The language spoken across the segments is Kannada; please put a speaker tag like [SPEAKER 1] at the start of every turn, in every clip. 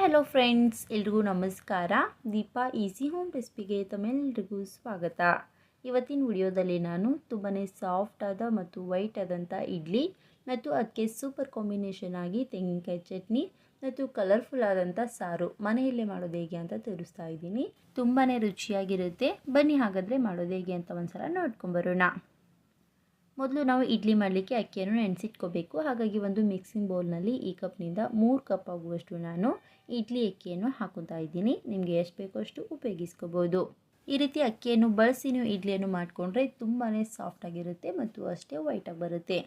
[SPEAKER 1] ಹಲೋ ಫ್ರೆಂಡ್ಸ್ ಎಲ್ರಿಗೂ ನಮಸ್ಕಾರ. ದೀಪಾ ಈಸಿ ಹೋಮ್ ರೆಸಿಪಿಗೆ ತಮ್ಮೆಲ್ಲರಿಗೂ ಸ್ವಾಗತ. ಇವತ್ತಿನ ವಿಡಿಯೋದಲ್ಲಿ ನಾನು ತುಂಬಾ ಸಾಫ್ಟ್ ಆದ ಮತ್ತು ವೈಟ್ ಆದಂಥ ಇಡ್ಲಿ ಮತ್ತು ಅದಕ್ಕೆ ಸೂಪರ್ ಕಾಂಬಿನೇಷನ್ ಆಗಿ ತೆಂಗಿನಕಾಯಿ ಚಟ್ನಿ ಮತ್ತು ಕಲರ್ಫುಲ್ ಆದಂಥ ಸಾರು ಮನೆಯಲ್ಲೇ ಮಾಡೋದು ಹೇಗೆ ಅಂತ ತೋರಿಸ್ತಾ ಇದ್ದೀನಿ. ತುಂಬಾ ರುಚಿಯಾಗಿರುತ್ತೆ. ಬನ್ನಿ ಹಾಗಾದರೆ ಮಾಡೋದು ಹೇಗೆ ಅಂತ ಒಂದ್ಸಲ ನೋಡ್ಕೊಂಬರೋಣ ಮೊದಲು ನಾವು ಇಡ್ಲಿ ಮಾಡಲಿಕ್ಕೆ ಅಕ್ಕಿಯನ್ನು ನೆನೆಸಿಟ್ಕೋಬೇಕು. ಹಾಗಾಗಿ ಒಂದು ಮಿಕ್ಸಿಂಗ್ ಬೌಲ್ನಲ್ಲಿ ಈ ಕಪ್ನಿಂದ ಮೂರು ಕಪ್ ಆಗುವಷ್ಟು ನಾನು ಇಡ್ಲಿ ಅಕ್ಕಿಯನ್ನು ಹಾಕೊತಾ ಇದ್ದೀನಿ. ನಿಮಗೆ ಎಷ್ಟು ಬೇಕೋ ಅಷ್ಟು ಉಪಯೋಗಿಸ್ಕೋಬೋದು. ಈ ರೀತಿ ಅಕ್ಕಿಯನ್ನು ಬಳಸಿ ನೀವು ಇಡ್ಲಿಯನ್ನು ಮಾಡಿಕೊಂಡ್ರೆ ತುಂಬಾ ಸಾಫ್ಟಾಗಿರುತ್ತೆ ಮತ್ತು ಅಷ್ಟೇ ವೈಟಾಗಿ ಬರುತ್ತೆ.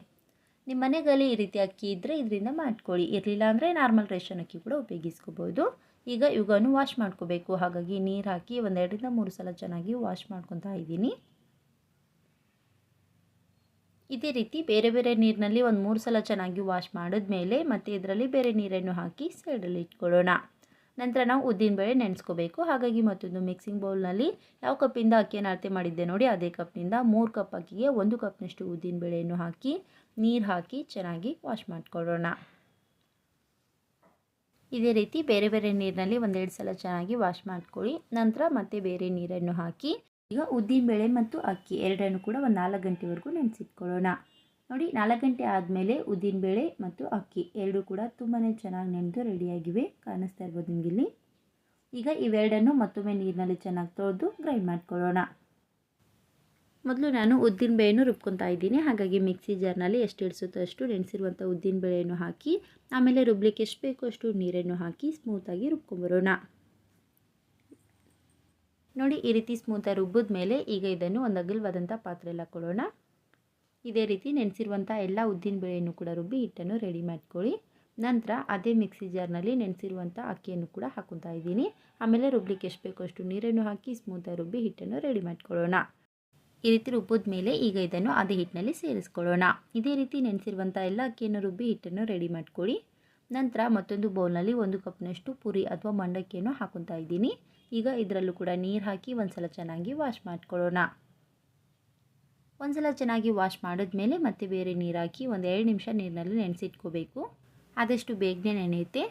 [SPEAKER 1] ನಿಮ್ಮ ಮನೆಗಲ್ಲಿ ಈ ರೀತಿ ಅಕ್ಕಿ ಇದ್ದರೆ ಇದರಿಂದ ಮಾಡ್ಕೊಳ್ಳಿ. ಇರಲಿಲ್ಲ ಅಂದರೆ ನಾರ್ಮಲ್ ರೇಷನ್ ಅಕ್ಕಿ ಕೂಡ ಉಪಯೋಗಿಸ್ಕೋಬೋದು. ಈಗ ಇವುಗಳನ್ನು ವಾಶ್ ಮಾಡ್ಕೋಬೇಕು. ಹಾಗಾಗಿ ನೀರು ಹಾಕಿ ಒಂದೆರಡರಿಂದ ಮೂರು ಸಲ ಚೆನ್ನಾಗಿ ವಾಶ್ ಮಾಡ್ಕೊತಾ ಇದ್ದೀನಿ. ಇದೇ ರೀತಿ ಬೇರೆ ಬೇರೆ ನೀರಿನಲ್ಲಿ ಒಂದು ಮೂರು ಸಲ ಚೆನ್ನಾಗಿ ವಾಶ್ ಮಾಡಿದ್ಮೇಲೆ ಮತ್ತು ಇದರಲ್ಲಿ ಬೇರೆ ನೀರನ್ನು ಹಾಕಿ ಸೈಡಲ್ಲಿ ಇಟ್ಕೊಳ್ಳೋಣ. ನಂತರ ನಾವು ಉದ್ದಿನಬೇಳೆ ನೆನೆಸ್ಕೋಬೇಕು. ಹಾಗಾಗಿ ಮತ್ತೊಂದು ಮಿಕ್ಸಿಂಗ್ ಬೌಲ್ನಲ್ಲಿ ಯಾವ ಕಪ್ಪಿಂದ ಅಕ್ಕಿಯನ್ನು ಅಳತೆ ಮಾಡಿದ್ದೆ ನೋಡಿ, ಅದೇ ಕಪ್ನಿಂದ ಮೂರು ಕಪ್ ಅಕ್ಕಿಗೆ ಒಂದು ಕಪ್ನಷ್ಟು ಉದ್ದಿನಬೇಳೆಯನ್ನು ಹಾಕಿ, ನೀರು ಹಾಕಿ ಚೆನ್ನಾಗಿ ವಾಶ್ ಮಾಡಿಕೊಳ್ಳೋಣ. ಇದೇ ರೀತಿ ಬೇರೆ ಬೇರೆ ನೀರಿನಲ್ಲಿ ಒಂದೆರಡು ಸಲ ಚೆನ್ನಾಗಿ ವಾಶ್ ಮಾಡ್ಕೊಳ್ಳಿ. ನಂತರ ಮತ್ತೆ ಬೇರೆ ನೀರನ್ನು ಹಾಕಿ ಈಗ ಉದ್ದಿನಬೇಳೆ ಮತ್ತು ಅಕ್ಕಿ ಎರಡನ್ನು ಕೂಡ ಒಂದು ನಾಲ್ಕು ಗಂಟೆವರೆಗೂ ನೆನೆಸಿಟ್ಕೊಳ್ಳೋಣ. ನೋಡಿ, ನಾಲ್ಕು ಗಂಟೆ ಆದಮೇಲೆ ಉದ್ದಿನಬೇಳೆ ಮತ್ತು ಅಕ್ಕಿ ಎರಡೂ ಕೂಡ ತುಂಬಾ ಚೆನ್ನಾಗಿ ನೆನೆದು ರೆಡಿಯಾಗಿವೆ, ಕಾಣಿಸ್ತಾ ಇರ್ಬೋದು ನಿಮಗಿಲ್ಲಿ. ಈಗ ಇವೆರಡನ್ನು ಮತ್ತೊಮ್ಮೆ ನೀರಿನಲ್ಲಿ ಚೆನ್ನಾಗಿ ತೊಳೆದು ಗ್ರೈಂಡ್ ಮಾಡ್ಕೊಳ್ಳೋಣ. ಮೊದಲು ನಾನು ಉದ್ದಿನ ಬೇಳೆಯನ್ನು ರುಬ್ಕೊತಾ ಇದ್ದೀನಿ. ಹಾಗಾಗಿ ಮಿಕ್ಸಿ ಜಾರ್ನಲ್ಲಿ ಎಷ್ಟು ಇಳಿಸುತ್ತೋ ಅಷ್ಟು ನೆನೆಸಿರುವಂಥ ಉದ್ದಿನ ಬೇಳೆಯನ್ನು ಹಾಕಿ, ಆಮೇಲೆ ರುಬ್ಲಿಕ್ಕೆ ಎಷ್ಟು ಬೇಕೋ ಅಷ್ಟು ನೀರನ್ನು ಹಾಕಿ ಸ್ಮೂತಾಗಿ ರುಬ್ಕೊಂಬರೋಣ. ನೋಡಿ ಈ ರೀತಿ ಸ್ಮೂತಾಗಿ ರುಬ್ಬಿದ ಮೇಲೆ ಈಗ ಇದನ್ನು ಒಂದು ಅಗಲವಾದಂಥ ಪಾತ್ರೆಯಲ್ಲಿ ಕೊಡೋಣ. ಇದೇ ರೀತಿ ನೆನೆಸಿರುವಂಥ ಎಲ್ಲ ಉದ್ದಿನ ಬೇಳೆಯನ್ನು ಕೂಡ ರುಬ್ಬಿ ಹಿಟ್ಟನ್ನು ರೆಡಿ ಮಾಡ್ಕೊಳ್ಳಿ. ನಂತರ ಅದೇ ಮಿಕ್ಸಿ ಜಾರ್ನಲ್ಲಿ ನೆನೆಸಿರುವಂಥ ಅಕ್ಕಿಯನ್ನು ಕೂಡ ಹಾಕೊತಾ ಇದ್ದೀನಿ. ಆಮೇಲೆ ರುಬ್ಲಿಕ್ಕೆ ಎಷ್ಟು ಬೇಕೋ ಅಷ್ಟು ನೀರನ್ನು ಹಾಕಿ ಸ್ಮೂತಾಗಿ ರುಬ್ಬಿ ಹಿಟ್ಟನ್ನು ರೆಡಿ ಮಾಡ್ಕೊಳ್ಳೋಣ. ಈ ರೀತಿ ರುಬ್ಬಿದ ಮೇಲೆ ಈಗ ಇದನ್ನು ಅದೇ ಹಿಟ್ಟಿನಲ್ಲಿ ಸೇರಿಸ್ಕೊಳ್ಳೋಣ. ಇದೇ ರೀತಿ ನೆನೆಸಿರುವಂಥ ಎಲ್ಲ ಅಕ್ಕಿಯನ್ನು ರುಬ್ಬಿ ಹಿಟ್ಟನ್ನು ರೆಡಿ ಮಾಡ್ಕೊಳ್ಳಿ. ನಂತರ ಮತ್ತೊಂದು ಬೌಲ್ನಲ್ಲಿ ಒಂದು ಕಪ್ನಷ್ಟು ಪುರಿ ಅಥವಾ ಮಂಡಕ್ಕಿಯನ್ನು ಹಾಕೊತಾ ಇದ್ದೀನಿ. ಈಗ ಇದರಲ್ಲೂ ಕೂಡ ನೀರು ಹಾಕಿ ಒಂದು ಸಲ ಚೆನ್ನಾಗಿ ವಾಶ್ ಮಾಡ್ಕೊಳ್ಳೋಣ. ಒಂದು ಸಲ ಚೆನ್ನಾಗಿ ವಾಶ್ ಮಾಡಿದ್ಮೇಲೆ ಮತ್ತೆ ಬೇರೆ ನೀರು ಹಾಕಿ ಒಂದು ಎರಡು ನಿಮಿಷ ನೀರಿನಲ್ಲಿ ನೆನೆಸಿಟ್ಕೋಬೇಕು. ಆದಷ್ಟು ಬೇಗನೆ ನೆನೆಯುತ್ತೆ.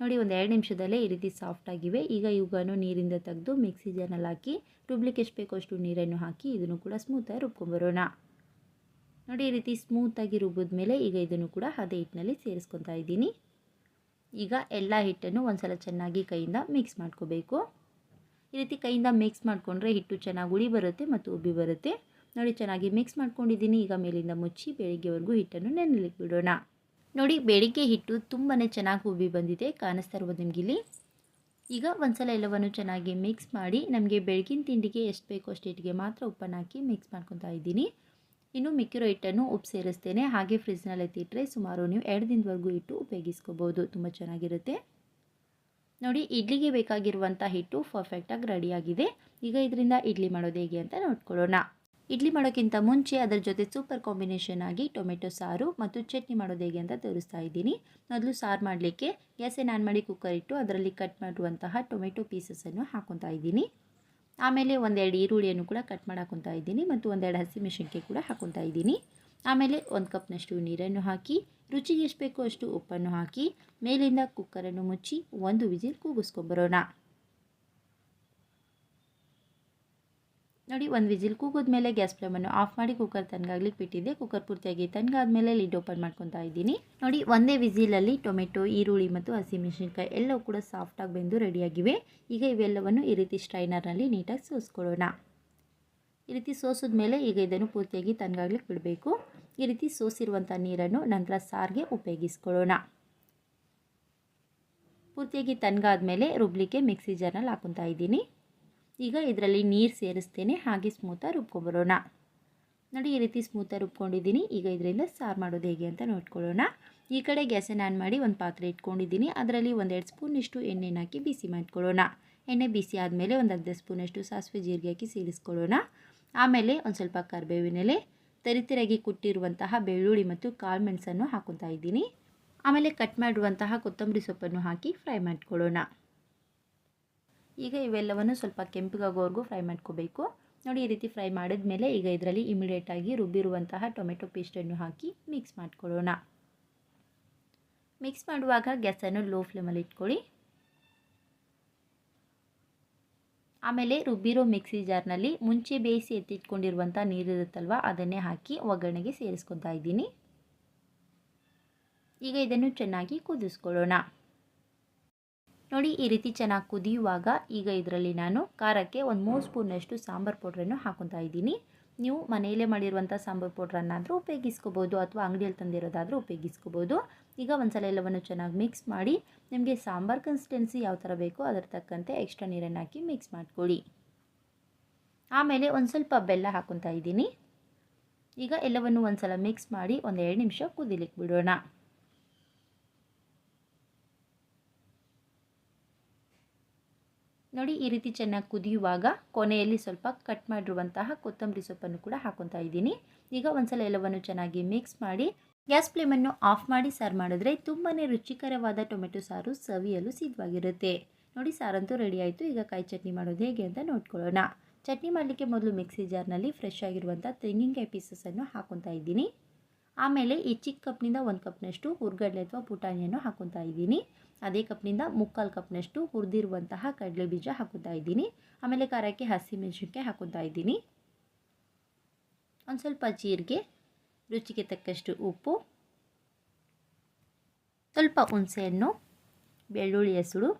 [SPEAKER 1] ನೋಡಿ ಒಂದು ಎರಡು ನಿಮಿಷದಲ್ಲೇ ಈ ರೀತಿ ಸಾಫ್ಟಾಗಿವೆ ಈಗ ಇವುಗಳನ್ನು ನೀರಿಂದ ತೆಗೆದು ಮಿಕ್ಸಿ ಜಾರ್ನಲ್ಲಿ ಹಾಕಿ ರುಬ್ಲಿಕ್ಕೆ ಎಷ್ಟು ಬೇಕೋ ಅಷ್ಟು ನೀರನ್ನು ಹಾಕಿ ಇದನ್ನು ಕೂಡ ಸ್ಮೂತಾಗಿ ರುಬ್ಕೊಂಬರೋಣ. ನೋಡಿ ಈ ರೀತಿ ಸ್ಮೂತಾಗಿ ರುಬ್ಬಿದ ಮೇಲೆ ಈಗ ಇದನ್ನು ಕೂಡ ಅದೇ ಹಿಟ್ಟಿನಲ್ಲಿ ಸೇರಿಸ್ಕೊತಾ ಇದ್ದೀನಿ. ಈಗ ಎಲ್ಲ ಹಿಟ್ಟನ್ನು ಒಂದು ಸಲ ಚೆನ್ನಾಗಿ ಕೈಯಿಂದ ಮಿಕ್ಸ್ ಮಾಡ್ಕೋಬೇಕು. ಈ ರೀತಿ ಕೈಯಿಂದ ಮಿಕ್ಸ್ ಮಾಡಿಕೊಂಡ್ರೆ ಹಿಟ್ಟು ಚೆನ್ನಾಗಿ ಉಳಿ ಬರುತ್ತೆ ಮತ್ತು ಉಬ್ಬಿ ಬರುತ್ತೆ. ನೋಡಿ, ಚೆನ್ನಾಗಿ ಮಿಕ್ಸ್ ಮಾಡ್ಕೊಂಡಿದ್ದೀನಿ. ಈಗ ಮೇಲಿಂದ ಮುಚ್ಚಿ ಬೆಳಿಗ್ಗೆವರೆಗೂ ಹಿಟ್ಟನ್ನು ನೆನಲಿಕ್ಕೆ ಬಿಡೋಣ. ನೋಡಿ, ಬೆಳಿಗ್ಗೆ ಹಿಟ್ಟು ತುಂಬಾ ಚೆನ್ನಾಗಿ ಉಬ್ಬಿ ಬಂದಿದೆ. ಕಾಣಿಸ್ತಾ ಇರ್ಬೋದು ನಿಮಗಿಲ್ಲಿ ಈಗ ಒಂದ್ಸಲ ಎಲ್ಲವನ್ನು ಚೆನ್ನಾಗಿ ಮಿಕ್ಸ್ ಮಾಡಿ ನಮಗೆ ಬೆಳಗಿನ ತಿಂಡಿಗೆ ಎಷ್ಟು ಬೇಕೋ ಅಷ್ಟು ಹಿಟ್ಟಿಗೆ ಮಾತ್ರ ಉಪ್ಪನ್ನು ಹಾಕಿ ಮಿಕ್ಸ್ ಮಾಡ್ಕೊತಾ ಇದ್ದೀನಿ. ಇನ್ನು ಮಿಕ್ಕಿರೋ ಹಿಟ್ಟನ್ನು ಉಪ್ಪು ಸೇರಿಸ್ತೇನೆ. ಹಾಗೆ ಫ್ರಿಜ್ನಲ್ಲಿ ಎತ್ತಿಟ್ಟರೆ ಸುಮಾರು ನೀವು ಎರಡು ದಿನದವರೆಗೂ ಇಟ್ಟು ಉಪಯೋಗಿಸ್ಕೋಬೋದು. ತುಂಬ ಚೆನ್ನಾಗಿರುತ್ತೆ. ನೋಡಿ, ಇಡ್ಲಿಗೆ ಬೇಕಾಗಿರುವಂಥ ಹಿಟ್ಟು ಪರ್ಫೆಕ್ಟಾಗಿ ರೆಡಿಯಾಗಿದೆ ಈಗ ಇದರಿಂದ ಇಡ್ಲಿ ಮಾಡೋದು ಹೇಗೆ ಅಂತ ನೋಡ್ಕೊಳ್ಳೋಣ. ಇಡ್ಲಿ ಮಾಡೋಕ್ಕಿಂತ ಮುಂಚೆ ಅದರ ಜೊತೆ ಸೂಪರ್ ಕಾಂಬಿನೇಷನ್ ಆಗಿ ಟೊಮೆಟೊ ಸಾರು ಮತ್ತು ಚಟ್ನಿ ಮಾಡೋದು ಹೇಗೆ ಅಂತ ತೋರಿಸ್ತಾ ಇದ್ದೀನಿ. ಮೊದಲು ಸಾರು ಮಾಡಲಿಕ್ಕೆ ಗ್ಯಾಸನ್ನು ಆನ್ ಮಾಡಿ ಕುಕ್ಕರ್ ಇಟ್ಟು ಅದರಲ್ಲಿ ಕಟ್ ಮಾಡುವಂತಹ ಟೊಮೆಟೊ ಪೀಸಸನ್ನು ಹಾಕೊತಾ ಇದ್ದೀನಿ. ಆಮೇಲೆ ಒಂದೆರಡು ಈರುಳ್ಳಿಯನ್ನು ಕೂಡ ಕಟ್ ಮಾಡಿ ಹಾಕೊತಾ ಇದ್ದೀನಿ ಮತ್ತು ಒಂದೆರಡು ಹಸಿಮೆಣಸಿನ್ಕಾಯಿ ಕೂಡ ಹಾಕೊತಾ ಇದ್ದೀನಿ. ಆಮೇಲೆ ಒಂದು ಕಪ್ನಷ್ಟು ನೀರನ್ನು ಹಾಕಿ ರುಚಿಗೆ ಎಷ್ಟು ಬೇಕೋ ಅಷ್ಟು ಉಪ್ಪನ್ನು ಹಾಕಿ ಮೇಲಿಂದ ಕುಕ್ಕರನ್ನು ಮುಚ್ಚಿ ಒಂದು ವಿಜಿಲ್ ಕೂಗಿಸ್ಕೊಂಬರೋಣ. ನೋಡಿ, ಒಂದು ವಿಜಿಲ್ ಕೂಗಿದ್ಮೇಲೆ ಗ್ಯಾಸ್ ಫ್ಲೇಮನ್ನು ಆಫ್ ಮಾಡಿ ಕುಕ್ಕರ್ ತನ್ಗಾಗ್ಲಿಕ್ಕೆ ಬಿಟ್ಟಿದ್ದೆ ಕುಕ್ಕರ್ ಪೂರ್ತಿಯಾಗಿ ಮೇಲೆ ಲಿಡ್ ಓಪನ್ ಮಾಡ್ಕೊತಾ ಇದ್ದೀನಿ. ನೋಡಿ, ಒಂದೇ ವಿಜಿಲಲ್ಲಿ ಟೊಮೆಟೊ, ಈರುಳ್ಳಿ ಮತ್ತು ಹಸಿಮೆಣಸಿನ್ಕಾಯಿ ಎಲ್ಲವೂ ಕೂಡ ಸಾಫ್ಟಾಗಿ ಬೆಂದು ರೆಡಿಯಾಗಿವೆ. ಈಗ ಇವೆಲ್ಲವನ್ನು ಈ ರೀತಿ ಸ್ಟ್ರೈನರ್ನಲ್ಲಿ ನೀಟಾಗಿ ಸೋಸ್ಕೊಳ್ಳೋಣ. ಈ ರೀತಿ ಸೋಸಿದ ಮೇಲೆ ಈಗ ಇದನ್ನು ಪೂರ್ತಿಯಾಗಿ ತನ್ಗಾಗ್ಲಿಕ್ಕೆ ಬಿಡಬೇಕು. ಈ ರೀತಿ ಸೋಸಿರುವಂಥ ನೀರನ್ನು ನಂತರ ಸಾರಿಗೆ ಉಪಯೋಗಿಸ್ಕೊಳ್ಳೋಣ. ಪೂರ್ತಿಯಾಗಿ ತನ್ಗಾದ ಮೇಲೆ ರುಬ್ಲಿಕ್ಕೆ ಮಿಕ್ಸಿ ಜಾರ್ನಲ್ಲಿ ಹಾಕೊತಾ ಇದ್ದೀನಿ. ಈಗ ಇದರಲ್ಲಿ ನೀರು ಸೇರಿಸ್ತೇನೆ, ಹಾಗೆ ಸ್ಮೂತಾಗಿ ರುಬ್ಕೊಂಬರೋಣ. ನೋಡಿ, ಈ ರೀತಿ ಸ್ಮೂತಾಗಿ ರುಬ್ಕೊಂಡಿದ್ದೀನಿ. ಈಗ ಇದರಿಂದ ಸಾರು ಮಾಡೋದು ಹೇಗೆ ಅಂತ ನೋಡ್ಕೊಳ್ಳೋಣ. ಈ ಕಡೆ ಗ್ಯಾಸನ್ನು ಆನ್ ಮಾಡಿ ಒಂದು ಪಾತ್ರೆ ಇಟ್ಕೊಂಡಿದ್ದೀನಿ. ಅದರಲ್ಲಿ ಒಂದೆರಡು ಸ್ಪೂನಿಷ್ಟು ಎಣ್ಣೆನ ಹಾಕಿ ಬಿಸಿ ಮಾಡ್ಕೊಳ್ಳೋಣ. ಎಣ್ಣೆ ಬಿಸಿ ಆದಮೇಲೆ ಒಂದು ಅರ್ಧ ಸ್ಪೂನಷ್ಟು ಸಾಸಿವೆ ಜೀರಿಗೆ ಹಾಕಿ ಸೇರಿಸ್ಕೊಳ್ಳೋಣ ಆಮೇಲೆ ಒಂದು ಸ್ವಲ್ಪ ಕರಿಬೇವಿನೆಲೆ ತರಿತರಾಗಿ ಕುಟ್ಟಿರುವಂತಹ ಬೆಳ್ಳುಳ್ಳಿ ಮತ್ತು ಕಾಳು ಮೆಣಸನ್ನು ಹಾಕೊತಾ ಇದ್ದೀನಿ. ಆಮೇಲೆ ಕಟ್ ಮಾಡಿರುವಂತಹ ಕೊತ್ತಂಬರಿ ಸೊಪ್ಪನ್ನು ಹಾಕಿ ಫ್ರೈ ಮಾಡ್ಕೊಳ್ಳೋಣ. ಈಗ ಇವೆಲ್ಲವನ್ನು ಸ್ವಲ್ಪ ಕೆಂಪಗಾಗೋವರೆಗೂ ಫ್ರೈ ಮಾಡ್ಕೋಬೇಕು. ನೋಡಿ, ಈ ರೀತಿ ಫ್ರೈ ಮಾಡಿದ ಮೇಲೆ ಈಗ ಇದರಲ್ಲಿ ಇಮಿಡಿಯೇಟಾಗಿ ರುಬ್ಬಿರುವಂತಹ ಟೊಮೆಟೊ ಪೇಸ್ಟನ್ನು ಹಾಕಿ ಮಿಕ್ಸ್ ಮಾಡ್ಕೊಳ್ಳೋಣ. ಮಿಕ್ಸ್ ಮಾಡುವಾಗ ಗ್ಯಾಸನ್ನು ಲೋ ಫ್ಲೇಮಲ್ಲಿ ಇಟ್ಕೊಳ್ಳಿ. ಆಮೇಲೆ ರುಬ್ಬಿರೋ ಮಿಕ್ಸಿ ಜಾರ್ನಲ್ಲಿ ಮುಂಚೆ ಬೇಯಿಸಿ ಎತ್ತಿಟ್ಕೊಂಡಿರುವಂಥ ನೀರಿರುತ್ತಲ್ವ ಅದನ್ನೇ ಹಾಕಿ ಒಗ್ಗರಣೆಗೆ ಸೇರಿಸ್ಕೊತಾ ಇದ್ದೀನಿ. ಈಗ ಇದನ್ನು ಚೆನ್ನಾಗಿ ಕುದಿಸ್ಕೊಳ್ಳೋಣ. ನೋಡಿ, ಈ ರೀತಿ ಚೆನ್ನಾಗಿ ಕುದಿಯುವಾಗ ಈಗ ಇದರಲ್ಲಿ ನಾನು ಖಾರಕ್ಕೆ ಒಂದು ಮೂರು ಸ್ಪೂನಷ್ಟು ಸಾಂಬಾರು ಪೌಡ್ರನ್ನು ಹಾಕೊತಾ ಇದ್ದೀನಿ. ನೀವು ಮನೆಯಲ್ಲೇ ಮಾಡಿರುವಂಥ ಸಾಂಬಾರು ಪೌಡ್ರನ್ನಾದರೂ ಉಪಯೋಗಿಸ್ಕೋಬೋದು ಅಥವಾ ಅಂಗಡಿಯಲ್ಲಿ ತಂದಿರೋದಾದರೂ ಉಪಯೋಗಿಸ್ಕೋಬೋದು. ಈಗ ಒಂದ್ಸಲ ಎಲ್ಲವನ್ನು ಚೆನ್ನಾಗಿ ಮಿಕ್ಸ್ ಮಾಡಿ ನಿಮಗೆ ಸಾಂಬಾರು ಕನ್ಸಿಸ್ಟೆನ್ಸಿ ಯಾವ ಥರ ಬೇಕೋ ಅದರ ತಕ್ಕಂತೆ ಎಕ್ಸ್ಟ್ರಾ ನೀರನ್ನು ಹಾಕಿ ಮಿಕ್ಸ್ ಮಾಡ್ಕೊಳ್ಳಿ. ಆಮೇಲೆ ಒಂದು ಸ್ವಲ್ಪ ಬೆಲ್ಲ ಹಾಕೊತಾ ಇದ್ದೀನಿ. ಈಗ ಎಲ್ಲವನ್ನು ಒಂದು ಸಲ ಮಿಕ್ಸ್ ಮಾಡಿ ಒಂದು ಎರಡು ನಿಮಿಷ ಕುದಿಲಿಕ್ಕೆ ಬಿಡೋಣ. ನೋಡಿ ಈ ರೀತಿ ಚೆನ್ನಾಗಿ ಕುದಿಯುವಾಗ ಕೊನೆಯಲ್ಲಿ ಸ್ವಲ್ಪ ಕಟ್ ಮಾಡಿರುವಂತಹ ಕೊತ್ತಂಬರಿ ಸೊಪ್ಪನ್ನು ಕೂಡ ಹಾಕೊತಾ ಇದ್ದೀನಿ. ಈಗ ಒಂದ್ಸಲ ಎಲ್ಲವನ್ನು ಚೆನ್ನಾಗಿ ಮಿಕ್ಸ್ ಮಾಡಿ, ಗ್ಯಾಸ್ ಫ್ಲೇಮನ್ನು ಆಫ್ ಮಾಡಿ ಸರ್ವ್ ಮಾಡಿದ್ರೆ ತುಂಬಾ ರುಚಿಕರವಾದ ಟೊಮೆಟೊ ಸಾರು ಸವಿಯಲು ಸಿದ್ಧವಾಗಿರುತ್ತೆ. ನೋಡಿ ಸಾರಂತೂ ರೆಡಿ ಆಯಿತು. ಈಗ ಕಾಯಿ ಚಟ್ನಿ ಮಾಡೋದು ಹೇಗೆ ಅಂತ ನೋಡ್ಕೊಳ್ಳೋಣ. ಚಟ್ನಿ ಮಾಡಲಿಕ್ಕೆ ಮೊದಲು ಮಿಕ್ಸಿ ಜಾರ್ನಲ್ಲಿ ಫ್ರೆಶ್ ಆಗಿರುವಂಥ ತೆಂಗಿನಕಾಯಿ ಪೀಸಸನ್ನು ಹಾಕೊತಾ ಇದ್ದೀನಿ. ಆಮೇಲೆ ಈ ಚಿಕ್ಕ ಕಪ್ನಿಂದ ಒಂದು ಕಪ್ನಷ್ಟು ಹುರ್ಗಡ್ಲೆ ಅಥವಾ ಪುಟಾಣಿಯನ್ನು ಹಾಕೊತಾ ಇದ್ದೀನಿ. ಅದೇ ಕಪ್ನಿಂದ ಮುಕ್ಕಾಲು ಕಪ್ನಷ್ಟು ಹುರಿದಿರುವಂತಹ ಕಡಲೆ ಬೀಜ ಹಾಕುತ್ತಾ ಇದ್ದೀನಿ. ಆಮೇಲೆ ಖಾರಕ್ಕೆ ಹಸಿಮೆಣಸಿನ್ಕಾಯಿ ಹಾಕುತ್ತಾ ಇದ್ದೀನಿ. ಒಂದು ಸ್ವಲ್ಪ ಜೀರಿಗೆ, ರುಚಿಗೆ ತಕ್ಕಷ್ಟು ಉಪ್ಪು, ಸ್ವಲ್ಪ ಹುಣಸೆಹಣ್ಣು, ಬೆಳ್ಳುಳ್ಳಿ ಹೆಸರು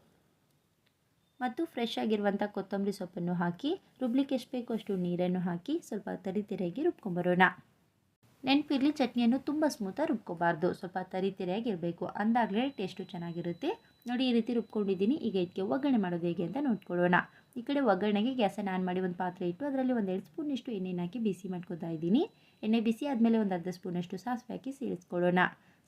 [SPEAKER 1] ಮತ್ತು ಫ್ರೆಶ್ ಆಗಿರುವಂಥ ಕೊತ್ತಂಬರಿ ಸೊಪ್ಪನ್ನು ಹಾಕಿ ರುಬ್ಲಿಕ್ಕೆ ಎಷ್ಟು ಬೇಕೋ ಅಷ್ಟು ನೀರನ್ನು ಹಾಕಿ ಸ್ವಲ್ಪ ತರಿತರಿಯಾಗಿ ರುಬ್ಕೊಂಬರೋಣ. ನೆನಪಿರಲಿ ಚಟ್ನಿಯನ್ನು ತುಂಬ ಸ್ಮೂತಾಗಿ ರುಬ್ಕೋಬಾರ್ದು. ಸ್ವಲ್ಪ ತರಿತರಿಯಾಗಿ ಇರಬೇಕು. ಅಂದಾಗಲೇ ಟೇಸ್ಟು ಚೆನ್ನಾಗಿರುತ್ತೆ. ನೋಡಿ, ಈ ರೀತಿ ರುಬ್ಕೊಂಡಿದ್ದೀನಿ. ಈಗ ಇದಕ್ಕೆ ಒಗ್ಗರಣೆ ಮಾಡೋದು ಹೇಗೆ ಅಂತ ನೋಡ್ಕೊಳ್ಳೋಣ. ಈ ಕಡೆ ಒಗ್ಗರಣೆಗೆ ಗ್ಯಾಸನ್ನು ಆನ್ ಮಾಡಿ ಒಂದು ಪಾತ್ರೆ ಇಟ್ಟು ಅದರಲ್ಲಿ ಒಂದು ಎರಡು ಸ್ಪೂನಷ್ಟು ಎಣ್ಣೆನ ಹಾಕಿ ಬಿಸಿ ಮಾಡ್ಕೊತಾ ಇದ್ದೀನಿ. ಎಣ್ಣೆ ಬಿಸಿ ಆದಮೇಲೆ ಒಂದು ಅರ್ಧ ಸ್ಪೂನಷ್ಟು ಸಾಸಿವೆ ಹಾಕಿ ಸೇರಿಸ್ಕೊಳ್ಳೋಣ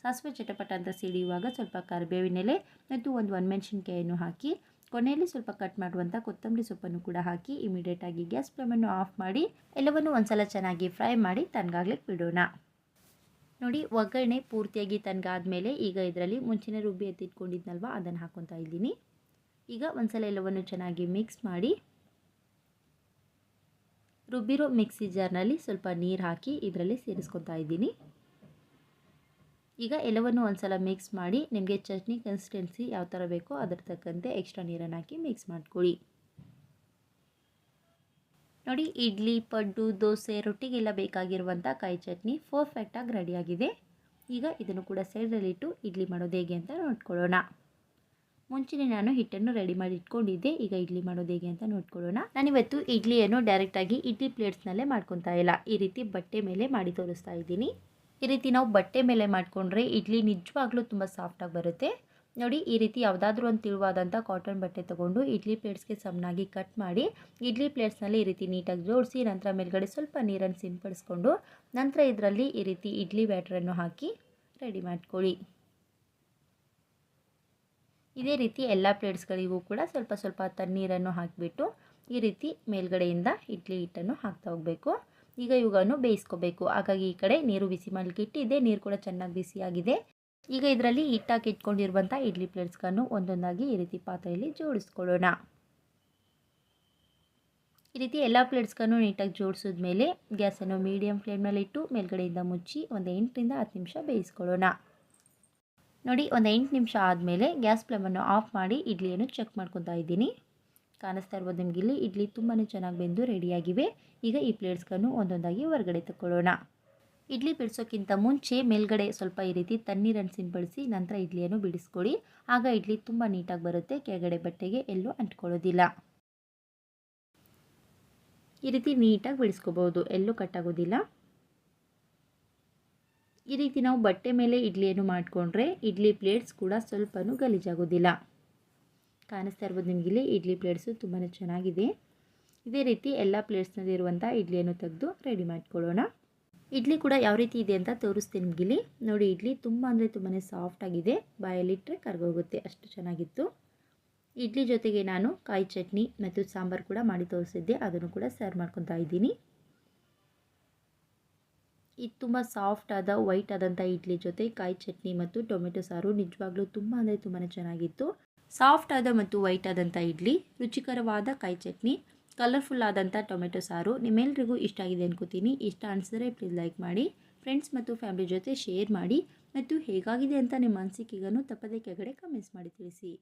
[SPEAKER 1] ಸಾಸಿವೆ ಚಟಪಟ ಅಂತ ಸಿಡಿಯುವಾಗ ಸ್ವಲ್ಪ ಕರಿಬೇವಿನೆಲೆ ಮತ್ತು ಒಂದು ಒಣಮೆಣಸಿನ್ಕಾಯನ್ನು ಹಾಕಿ ಕೊನೆಯಲ್ಲಿ ಸ್ವಲ್ಪ ಕಟ್ ಮಾಡುವಂಥ ಕೊತ್ತಂಬರಿ ಸೊಪ್ಪನ್ನು ಕೂಡ ಹಾಕಿ ಇಮಿಡಿಯೇಟಾಗಿ ಗ್ಯಾಸ್ ಫ್ಲೇಮನ್ನು ಆಫ್ ಮಾಡಿ, ಎಲ್ಲವನ್ನು ಒಂದ್ಸಲ ಚೆನ್ನಾಗಿ ಫ್ರೈ ಮಾಡಿ ತನಗಾಗ್ಲಿಕ್ಕೆ ಬಿಡೋಣ ನೋಡಿ, ಒಗ್ಗರಣೆ ಪೂರ್ತಿಯಾಗಿ ತಣ್ಣಗಾದ್ಮೇಲೆ ಈಗ ಇದರಲ್ಲಿ ಮುಂಚಿನ ರುಬ್ಬಿ ಎತ್ತಿಟ್ಕೊಂಡಿದ್ನಲ್ವ, ಅದನ್ನು ಹಾಕೊತಾ ಇದ್ದೀನಿ. ಈಗ ಒಂದ್ಸಲ ಎಲ್ಲವನ್ನು ಚೆನ್ನಾಗಿ ಮಿಕ್ಸ್ ಮಾಡಿ, ರುಬ್ಬಿರೋ ಮಿಕ್ಸಿ ಜಾರ್ನಲ್ಲಿ ಸ್ವಲ್ಪ ನೀರು ಹಾಕಿ ಇದರಲ್ಲಿ ಸೇರಿಸ್ಕೊತಾ ಇದ್ದೀನಿ. ಈಗ ಎಲ್ಲವನ್ನು ಒಂದ್ಸಲ ಮಿಕ್ಸ್ ಮಾಡಿ ನಿಮಗೆ ಚಟ್ನಿ ಕನ್ಸಿಸ್ಟೆನ್ಸಿ ಯಾವ ಥರ ಬೇಕೋ ಅದರ ತಕ್ಕಂತೆ ಎಕ್ಸ್ಟ್ರಾ ನೀರನ್ನು ಹಾಕಿ ಮಿಕ್ಸ್ ಮಾಡ್ಕೊಳ್ಳಿ. ನೋಡಿ ಇಡ್ಲಿ, ಪಡ್ಡು, ದೋಸೆ, ರೊಟ್ಟಿಗೆಲ್ಲ ಬೇಕಾಗಿರುವಂಥ ಕಾಯಿ ಚಟ್ನಿ ಪರ್ಫೆಕ್ಟಾಗಿ ರೆಡಿಯಾಗಿದೆ ಈಗ ಇದನ್ನು ಕೂಡ ಸೈಡಲ್ಲಿಟ್ಟು ಇಡ್ಲಿ ಮಾಡೋದು ಹೇಗೆ ಅಂತ ನೋಡ್ಕೊಳ್ಳೋಣ. ಮುಂಚೆನೇ ನಾನು ಹಿಟ್ಟನ್ನು ರೆಡಿ ಮಾಡಿ ಇಟ್ಕೊಂಡಿದ್ದೆ, ಈಗ ಇಡ್ಲಿ ಮಾಡೋದು ಹೇಗೆ ಅಂತ ನೋಡ್ಕೊಳ್ಳೋಣ. ನಾನಿವತ್ತು ಇಡ್ಲಿಯನ್ನು ಡೈರೆಕ್ಟಾಗಿ ಇಡ್ಲಿ ಪ್ಲೇಟ್ಸ್ನಲ್ಲೇ ಮಾಡ್ಕೊತಾ ಇಲ್ಲ, ಈ ರೀತಿ ಬಟ್ಟೆ ಮೇಲೆ ಮಾಡಿ ತೋರಿಸ್ತಾ ಇದ್ದೀನಿ. ಈ ರೀತಿ ನಾವು ಬಟ್ಟೆ ಮೇಲೆ ಮಾಡಿಕೊಂಡ್ರೆ ಇಡ್ಲಿ ನಿಜವಾಗ್ಲೂ ತುಂಬ ಸಾಫ್ಟಾಗಿ ಬರುತ್ತೆ. ನೋಡಿ, ಈ ರೀತಿ ಯಾವುದಾದ್ರೂ ಒಂದು ತಿಳುವಾದಂಥ ಕಾಟನ್ ಬಟ್ಟೆ ತೊಗೊಂಡು ಇಡ್ಲಿ ಪ್ಲೇಟ್ಸ್ಗೆ ಸಮನಾಗಿ ಕಟ್ ಮಾಡಿ, ಇಡ್ಲಿ ಪ್ಲೇಟ್ಸ್ನಲ್ಲಿ ಈ ರೀತಿ ನೀಟಾಗಿ ಜೋಡಿಸಿ, ನಂತರ ಮೇಲ್ಗಡೆ ಸ್ವಲ್ಪ ನೀರನ್ನು ಸಿಂಪಡಿಸ್ಕೊಂಡು ನಂತರ ಇದರಲ್ಲಿ ಈ ರೀತಿ ಇಡ್ಲಿ ಬ್ಯಾಟ್ರನ್ನು ಹಾಕಿ ರೆಡಿ ಮಾಡ್ಕೊಳ್ಳಿ. ಇದೇ ರೀತಿ ಎಲ್ಲ ಪ್ಲೇಟ್ಸ್ಗಳಿಗೂ ಕೂಡ ಸ್ವಲ್ಪ ಸ್ವಲ್ಪ ತಣ್ಣೀರನ್ನು ಹಾಕಿಬಿಟ್ಟು ಈ ರೀತಿ ಮೇಲ್ಗಡೆಯಿಂದ ಇಡ್ಲಿ ಹಿಟ್ಟನ್ನು ಹಾಕ್ತಾ ಹೋಗಬೇಕು. ಈಗ ಇವುಗಳನ್ನು ಬೇಯಿಸ್ಕೋಬೇಕು. ಹಾಗಾಗಿ ಈ ಕಡೆ ನೀರು ಬಿಸಿ ಮಾಡಲಿಕ್ಕೆ ಇಟ್ಟಿದ್ದೆ. ನೀರು ಕೂಡ ಚೆನ್ನಾಗಿ ಬಿಸಿಯಾಗಿದೆ. ಈಗ ಇದರಲ್ಲಿ ಹಿಟ್ಟಾಕಿ ಇಟ್ಕೊಂಡಿರುವಂಥ ಇಡ್ಲಿ ಪ್ಲೇಟ್ಸ್ಗಳನ್ನು ಒಂದೊಂದಾಗಿ ಈ ರೀತಿ ಪಾತ್ರೆಯಲ್ಲಿ ಜೋಡಿಸ್ಕೊಳ್ಳೋಣ. ಈ ರೀತಿ ಎಲ್ಲ ಪ್ಲೇಟ್ಸ್ಗಳನ್ನು ನೀಟಾಗಿ ಜೋಡಿಸಿದ ಮೇಲೆ ಗ್ಯಾಸನ್ನು ಮೀಡಿಯಂ ಫ್ಲೇಮ್ನಲ್ಲಿ ಇಟ್ಟು ಮೇಲ್ಗಡೆಯಿಂದ ಮುಚ್ಚಿ ಒಂದು ಎಂಟರಿಂದ ಹತ್ತು ನಿಮಿಷ ಬೇಯಿಸ್ಕೊಳ್ಳೋಣ. ನೋಡಿ, ಒಂದು ಎಂಟು ನಿಮಿಷ ಆದಮೇಲೆ ಗ್ಯಾಸ್ ಫ್ಲೇಮನ್ನು ಆಫ್ ಮಾಡಿ ಇಡ್ಲಿಯನ್ನು ಚೆಕ್ ಮಾಡ್ಕೊತಾ ಇದ್ದೀನಿ. ಕಾಣಿಸ್ತಾ ಇರ್ಬೋದು ನಿಮ್ಗೆ ಇಲ್ಲಿ. ಇಡ್ಲಿ ತುಂಬಾ ಚೆನ್ನಾಗಿ ಬೆಂದು ರೆಡಿಯಾಗಿವೆ. ಈಗ ಈ ಪ್ಲೇಟ್ಸ್ಗಳನ್ನು ಒಂದೊಂದಾಗಿ ಹೊರಗಡೆ ತಗೊಳ್ಳೋಣ ಇಡ್ಲಿ ಬಿಡಿಸೋಕ್ಕಿಂತ ಮುಂಚೆ ಮೇಲ್ಗಡೆ ಸ್ವಲ್ಪ ಈ ರೀತಿ ತಣ್ಣೀರನ್ನು ಸಿಂಪಡಿಸಿ ನಂತರ ಇಡ್ಲಿಯನ್ನು ಬಿಡಿಸ್ಕೊಳ್ಳಿ. ಆಗ ಇಡ್ಲಿ ತುಂಬ ನೀಟಾಗಿ ಬರುತ್ತೆ. ಕೆಳಗಡೆ ಬಟ್ಟೆಗೆ ಎಲ್ಲೂ ಅಂಟ್ಕೊಳ್ಳೋದಿಲ್ಲ. ಈ ರೀತಿ ನೀಟಾಗಿ ಬಿಡಿಸ್ಕೋಬೋದು. ಎಲ್ಲೂ ಕಟ್ಟಾಗೋದಿಲ್ಲ ಈ ರೀತಿ ನಾವು ಬಟ್ಟೆ ಮೇಲೆ ಇಡ್ಲಿಯನ್ನು ಮಾಡಿಕೊಂಡ್ರೆ ಇಡ್ಲಿ ಪ್ಲೇಟ್ಸ್ ಕೂಡ ಸ್ವಲ್ಪನೂ ಗಲೀಜಾಗೋದಿಲ್ಲ. ಕಾಣಿಸ್ತಾ ಇರ್ಬೋದು ನಿಮಗಿಲ್ಲಿ ಇಲ್ಲಿ. ಇಡ್ಲಿ ಪ್ಲೇಟ್ಸು ತುಂಬಾ ಚೆನ್ನಾಗಿದೆ. ಇದೇ ರೀತಿ ಎಲ್ಲ ಪ್ಲೇಟ್ಸ್ನಲ್ಲಿರುವಂಥ ಇಡ್ಲಿಯನ್ನು ತೆಗೆದು ರೆಡಿ ಮಾಡಿಕೊಳ್ಳೋಣ. ಇಡ್ಲಿ ಕೂಡ ಯಾವ ರೀತಿ ಇದೆ ಅಂತ ತೋರಿಸ್ತೀನಿ ನಿಮಗಿಲ್ಲಿ ನೋಡಿ, ಇಡ್ಲಿ ತುಂಬ ಅಂದರೆ ತುಂಬಾ ಸಾಫ್ಟಾಗಿದೆ ಬಾಯಲ್ಲಿಟ್ಟರೆ ಕರ್ಗೋಗುತ್ತೆ. ಅಷ್ಟು ಚೆನ್ನಾಗಿತ್ತು. ಇಡ್ಲಿ ಜೊತೆಗೆ ನಾನು ಕಾಯಿ ಚಟ್ನಿ ಮತ್ತು ಸಾಂಬಾರು ಕೂಡ ಮಾಡಿ ತೋರಿಸಿದ್ದೆ. ಅದನ್ನು ಕೂಡ ಸರ್ವ್ ಮಾಡ್ಕೊತಾ ಇದ್ದೀನಿ. ಇದು ತುಂಬ ಸಾಫ್ಟ್ ಆದ ವೈಟ್ ಆದಂಥ ಇಡ್ಲಿ ಜೊತೆ ಕಾಯಿ ಚಟ್ನಿ ಮತ್ತು ಟೊಮೆಟೊ ಸಾರು ನಿಜವಾಗ್ಲೂ ತುಂಬ ಅಂದರೆ ತುಂಬಾ ಚೆನ್ನಾಗಿತ್ತು. ಸಾಫ್ಟ್ ಆದ ಮತ್ತು ವೈಟ್ ಆದಂಥ ಇಡ್ಲಿ, ರುಚಿಕರವಾದ ಕಾಯಿ ಚಟ್ನಿ ಕಲರ್ಫುಲ್ ಆದಂಥ ಟೊಮೆಟೊ ಸಾರು ನಿಮ್ಮೆಲ್ರಿಗೂ ಇಷ್ಟ ಆಗಿದೆ ಅನ್ಕೋತೀನಿ. ಇಷ್ಟ ಅನಿಸಿದ್ರೆ ಪ್ಲೀಸ್ ಲೈಕ್ ಮಾಡಿ ಫ್ರೆಂಡ್ಸ್ ಮತ್ತು ಫ್ಯಾಮಿಲಿ ಜೊತೆ ಶೇರ್ ಮಾಡಿ, ಮತ್ತು ಹೇಗಾಗಿದೆ ಅಂತ ನಿಮ್ಮ ಅನಿಸಿಕೆಗೂ ತಪ್ಪದೇ ಕೆಳಗಡೆ ಕಮೆಂಟ್ಸ್ ಮಾಡಿ ತಿಳಿಸಿ.